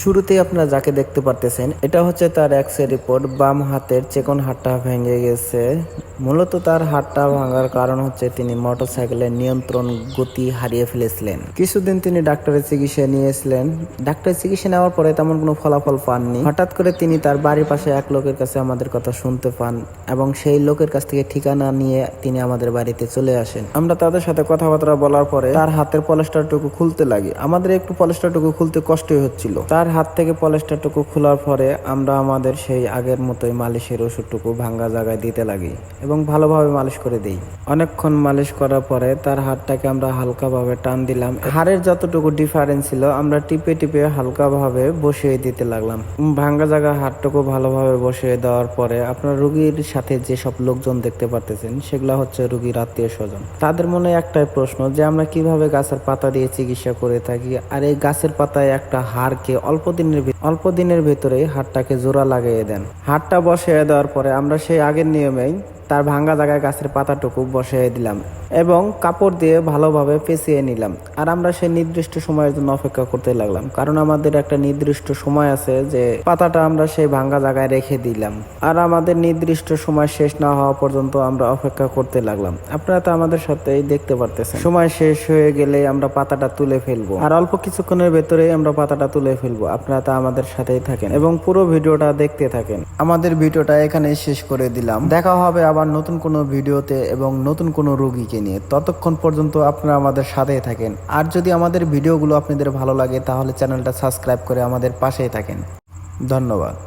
শুরুতেই আপনারা যাকে দেখতে পারতেছেন, এটা হচ্ছে তার এক্স রিপোর্ট বাম হাতের চেকন হাতটা ভেঙে গেছে। মূলত তার হাতটা ভাঙার কারণ হচ্ছে তিনি মোটরসাইকেলের নিয়ন্ত্রণ গতি হারিয়ে ফেলেছিলেন। কিছুদিন তিনি ডাক্তারের চিকিৎসা নিয়েছিলেন। ডাক্তারের চিকিৎসা নেওয়ার পরে তেমন কোনো ফলাফল পাননি। হঠাৎ করে তিনি তার বাড়ির পাশে এক লোকের কাছে আমাদের কথা শুনতে পান এবং সেই লোকের কাছ থেকে ঠিকানা নিয়ে তিনি আমাদের বাড়িতে চলে আসেন। আমরা তাদের সাথে কথাবার্তা বলার পরে তার হাতের পলেস্টারটুকু খুলতে লাগে। আমাদের একটু পলেস্টারটুকু খুলতে কষ্টই হচ্ছিল। তার হাত থেকে পলেস্টারটুকু খোলার পরে আমরা আমাদের সেই আগের মতোই মালিশের ওষুধটুকু ভাঙ্গা জায়গায় দিতে লাগি এবং ভালোভাবে মালিশ করে দেই। অনেকক্ষণ মালিশ করার পরে তার হাতটাকে আমরা হালকাভাবে টান দিলাম। হাড়ের যতটুকু ডিফারেন্স ছিল, আমরা টিপে টিপে হালকাভাবে বসিয়ে দিতে লাগলাম। ভাঙ্গা জায়গা হাতটুকু ভালোভাবে বসিয়ে দেওয়ার পরে আপনার রুগীর সাথে যেসব লোকজন দেখতে পারতেছেন, সেগুলো হচ্ছে রুগীর আত্মীয় স্বজন। তাদের মনে একটাই প্রশ্ন যে, আমরা কীভাবে গাছের পাতা দিয়ে চিকিৎসা করে থাকি? আর এই গাছের পাতায় একটা হাড়কে অল্প দিনের অল্প দিনের ভিতরে হাড়টাকে জোড়া লাগিয়ে দেন। হাড়টা বসিয়ে দেওয়ার পরে আমরা সেই আগের নিয়মেই তার ভাঙ্গা জায়গায় গাছের পাতাটুকু বসিয়ে দিলাম এবং কাপড় দিয়ে ভালোভাবে পেঁচিয়ে নিলাম। আর আমরা সেই নির্দিষ্ট সময়ের জন্য অপেক্ষা করতে লাগলাম। কারণ আমাদের একটা নির্দিষ্ট সময় আছে যে পাতাটা আমরা সেই ভাঙ্গা জায়গায় রেখে দিলাম। আর আমাদের নির্দিষ্ট সময় শেষ না হওয়া পর্যন্ত আমরা অপেক্ষা করতে লাগলাম। আপনারা তো আমাদের সাথেই দেখতে পারতেছেন। সময় শেষ হয়ে গেলে আমরা পাতাটা তুলে ফেলব। আর অল্প কিছুক্ষণের ভেতরেই আমরা পাতাটা তুলে ফেলব। আপনারা তো আমাদের সাথেই থাকেন এবং পুরো ভিডিওটা দেখতে থাকেন। আমাদের ভিডিওটা এখানেই শেষ করে দিলাম। দেখা হবে আবার নতুন কোনো ভিডিওতে এবং নতুন কোনো রোগীকে নিয়ে ততক্ষণ পর্যন্ত আপনারা আমাদের সাথেই থাকেন। আর যদি আমাদের ভিডিওগুলো আপনাদের ভালো লাগে তাহলে চ্যানেলটা সাবস্ক্রাইব করে আমাদের পাশেই থাকেন। ধন্যবাদ।